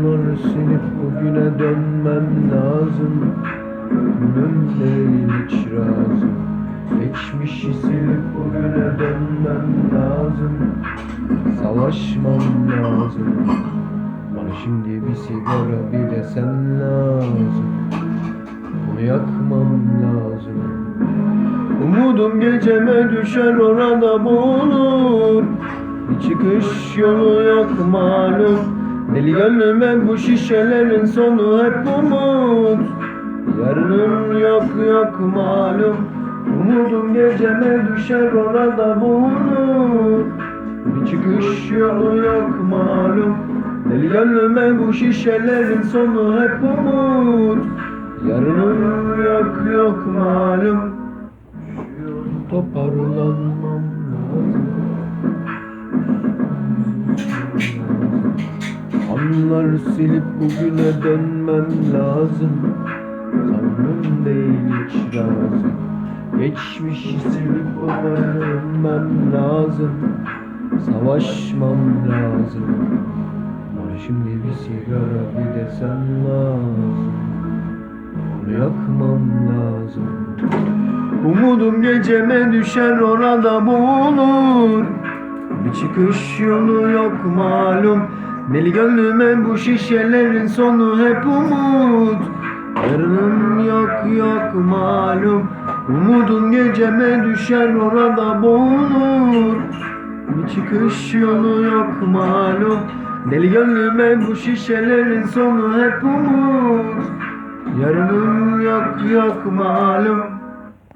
Anıları silip bugüne dönmem lazım. Değil hiç razı Geçmişi silip bugüne dönmem lazım. Savaşmam lazım. Bana şimdi bir sigara bir de sen lazım. Bunu yakmam lazım. Umudum geceme düşer orada boğulur Bir çıkış yolu yok malum Deli gönlüme bu şişelerin sonu hep umut. Yarınım yok yok malum. Umudum geceme düşer orada boğulur Bir çıkış yolu yok malum. Deli gönlüme bu şişelerin sonu hep umut. Yarınım yok yok malum. Toparlanmam Anıları silip bugüne dönmem lazım. Tanrım değil hiç razı Geçmişi silip bugüne dönmem lazım. Savaşmam lazım. Bana şimdi bir sigara bir de sen lazım. Onu yakmam lazım. Umudum geceme düşer orada boğulur. Bir çıkış yolu yok malum Deli gönlüme bu şişelerin sonu hep umut. Yarınım yok yok malum. Umudum geceme düşer orada boğulur. Bir çıkış yolu yok malum. Deli gönlüme bu şişelerin sonu hep umut. Yarınım yok yok malum